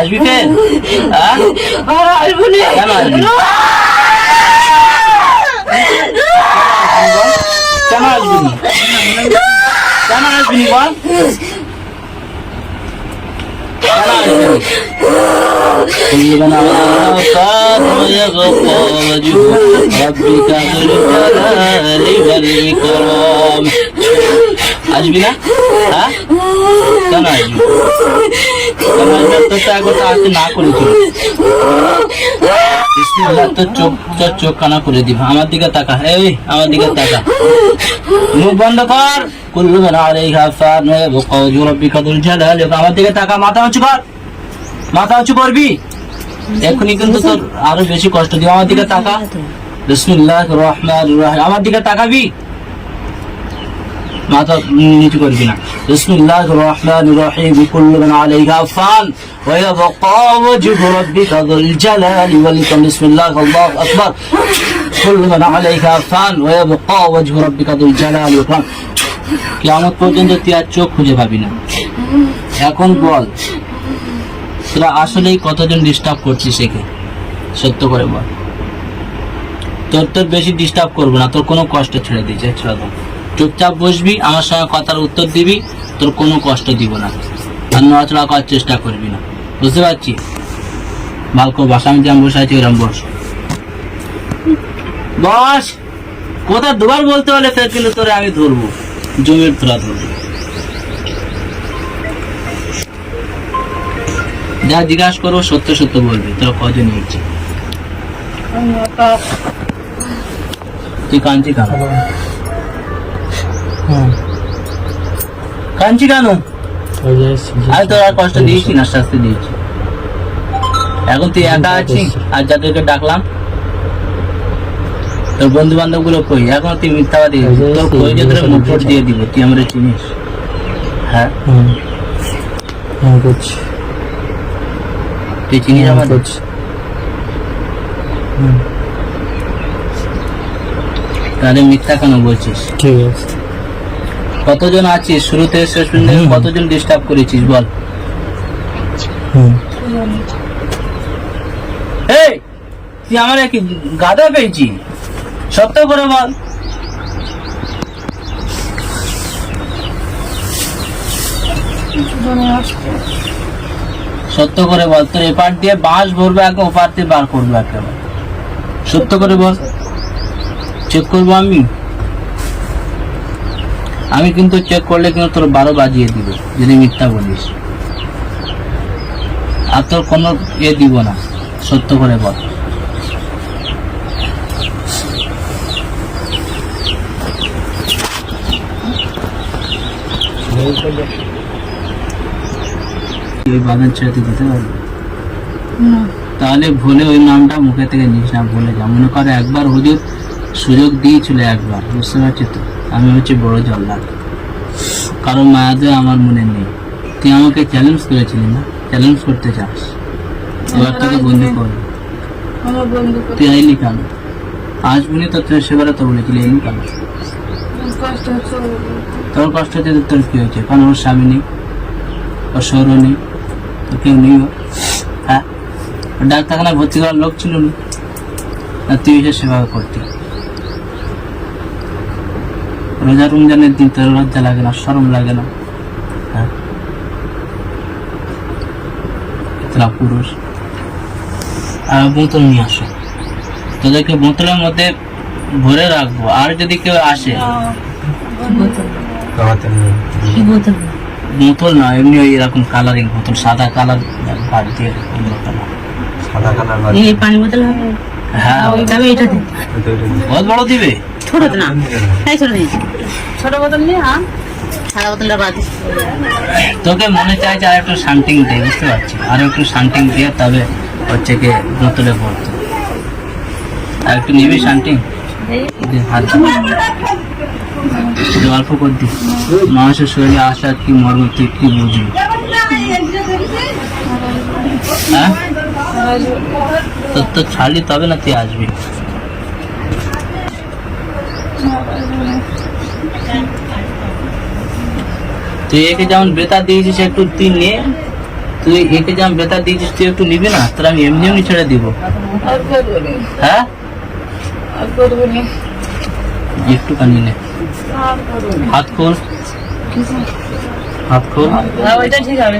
আসবি ফের আসবো না কেন আসবি কেন আসবি কেন আসবি বল আসবি না হ্যাঁ কেন আসবি কেন আসবি তোর তো একবার তো আসতে না করেছিল বিসমিল্লাহ, তোর চোখ তোর চোখ কানা করে দিব আমার দিকে তাকা এই আমার দিকে তাকা মুখ বন্ধ কর কুল্লু মান আলাইহা ফান ওয়া ইয়াবকা ওয়াজহু রাব্বিকা যুল জালালি আমার দিকে তাকা মাথা উঁচু কর মাথা উঁচু করবি এখনই কিন্তু তোর আরও বেশি কষ্ট দিব আমার দিকে তাকা বিসমিল্লাহ রহমান রহিম আমার দিকে তাকাবি মাথা নিচু করবি না পর্যন্ত তুই আর চোখ খুঁজে পাবি না। এখন বল, তোরা আসলেই কতজন ডিস্টার্ব করছিস একে? সত্য করে বল। তোর তোর বেশি ডিস্টার্ব করব না, তোর কোনো কষ্ট ছেড়ে দিয়েছে চুপচাপ বসবি আমার সঙ্গে কথার উত্তর দিবি তোর কোনো কষ্ট দিব না। আর নড়াচড়া করার চেষ্টা করবি না। বুঝতে পারছি বালকো বাসা আমি যেমন বসে আছি ওরম বস। বস কথা দুবার বলতে হলে ফের কিন্তু তোরে আমি ধরবো জমির তোরা ধরবো। যা জিজ্ঞাসা করব সত্য সত্য বলবি তোরা কজন নিয়েছি তুই কাঁদছি কেন? কাঁদছি কেন? আমি তোর আর কষ্ট দিয়েছি না শাস্তি দিয়েছি এখন তুই একা আছিস? আর যাদেরকে ডাকলাম তোর বন্ধু বান্ধবগুলো কই? এখন তুই মিথ্যাবাদী? তোর কই যে তোর মুঠোর দিয়ে দিব? তুই আমরা চিনিস। হ্যাঁ? তুই চিনিস আমাদের? তাহলে মিথ্যা কেন বলছিস? ঠিক আছে। কতজন আছিস? শুরুতে শেষ পর্যন্ত কতজন ডিস্টার্ব করেছিস বল। এই তুই আমার কি গাদা পেয়েছি সত্য করে বল। সত্য করে বল তোর এপার দিয়ে বাঁশ ভরবে একদম ওপার দিয়ে বার করব একেবারে। সত্য করে বল। চেক করব আমি? আমি কিন্তু চেক করলে কিন্তু তোর বারো বাজিয়ে দিব যদি মিথ্যা বলিস। আর তোর কোনো ইয়ে দিব না সত্য করে বল। এই বাগান ছেড়ে তুই দিতে পারবি? তাহলে ভুলে ওই নামটা মুখে থেকে নিস না ভুলে যা। মনে করে একবার হুজুর সুযোগ দিয়েছিল একবার বুঝতে পারছি তো আমি হচ্ছে বড় জল্লাদ। কারণ মায়াদে আমার মনে নেই। তুই আমাকে চ্যালেঞ্জ করেছিলি না? চ্যালেঞ্জ করতে চাস। এবার তোকে বন্ধু করব। তুই আইলি কেন? আসবি তো তুই সেবারে তো বলেছিলি এলি কেন? তোর কষ্ট হচ্ছে তো তোর কি হয়েছে? কারণ ওর স্বামী নেই ওর সৌর নেই তোর কেউ নেই। হ্যাঁ? ডাক্তারখানায় ভর্তি করার লোক ছিল না। আর তুই এসে সেবা করতি। রোজা রমজানের দিন তোর লজ্জা লাগে না শরম লাগে না। হ্যাঁ। পুরুষ। আর বোতল নিয়ে আসো। তোদেরকে বোতলের মধ্যে ভরে রাখব। আর যদি কেউ আসে। বোতল? বোতল না এমনি ওই এরকম কালারিং বোতল সাদা কালার বাদ দিয়ে অন্য সাদা কালার এই পানি বোতল হবে? হ্যাঁ। এটা বহুত বড় দিবে। ছোট তো না। তাই ছোট দিন ছোট বোতল নিয়ে হ্যাঁ সাদা বোতলটা বাদ দিস। তোকে মনে চাইছে আর একটু শান্টিং দিয়ে বুঝতে পারছি? আর একটু শান্টিং দিয়ে তবে হচ্ছে কি বোতলে পড়তো আর একটু নিবি শান্টিং দে, হাত দে। দে, অল্প করে দি। মানুষের শরীরে আসা কি মর্ম তুই কি বুঝবি? হ্যাঁ? তোর তো ছাড়লি তবে না তুই আসবি। তুই একে যেমন বেতা দিয়েছিস একটু তুই নিয়ে তুই একে যে আমি বেতার দিয়েছিস তুই একটু নিবি না? তোর আমি এমনি এমনি ছেড়ে দিব। নি। হ্যাঁ? একটু কানি নে। নি। হাত খোল। হাত খোল। হ্যাঁ ওইটা ঠিক হবে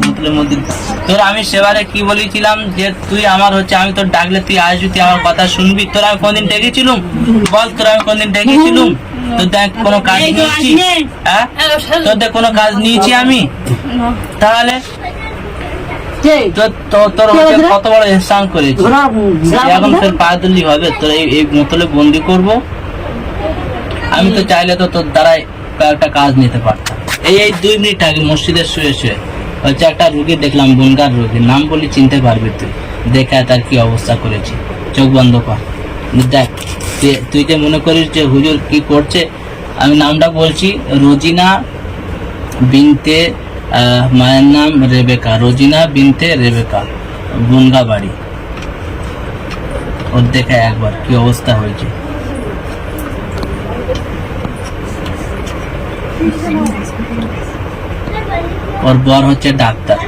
বোতলের মধ্যে তোর আমি সেবারে কি বলেছিলাম যে তুই আমার হচ্ছে আমি তোর ডাকলে তুই আসবি তুই আমার কথা শুনবি। তোর আমি কোনদিন ডেকেছিলুম? বল তোর আমি কোনদিন ডেকেছিলুম? তোর দেখ কোনো কাজ নিয়েছি? হ্যাঁ? তোর দেখ কোনো কাজ নিয়েছি আমি? তাহলে তোর তোর- তোর কত বড় এহসান করেছি এখন ফের পা হবে তোর এই এই বোতলে বন্দি করব। আমি তো চাইলে তো তোর দ্বারাই কয়েকটা কাজ নিতে পারতাম। এই এই দুই মিনিট আগে মসজিদে শুয়ে শুয়ে হচ্ছে একটা রুগী দেখলাম বনগার রুগী। নাম বলি চিনতে পারবি তুই। দেখে তার কি অবস্থা করেছি। চোখ বন্ধ কর। দেখ, তুই- যে মনে করিস যে হুজুর কি করছে, আমি নামটা বলছি রোজিনা বিনতে মায়ের নাম রেবেকা। রোজিনা বিনতে রেবেকা বনগা বাড়ি ওর দেখে একবার কি অবস্থা হয়েছে। ওর বর হচ্ছে ডাক্তার।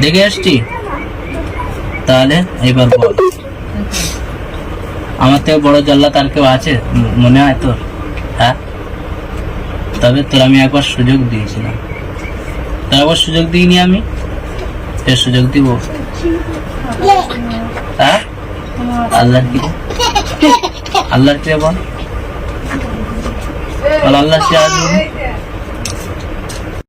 দেখে আসছি? তাহলে এবার বল। আমার থেকে বড় জাল্লা তার কেউ আছে? মনে হয় তোর। হ্যাঁ? তবে তোর আমি একবার সুযোগ দিয়েছিলাম। তোর একবার সুযোগ দিইনি আমি? এর সুযোগ দিব। হ্যাঁ? আল্লাহর কি আল্লাহর কে বল। বল আল্লাহ সে আসবে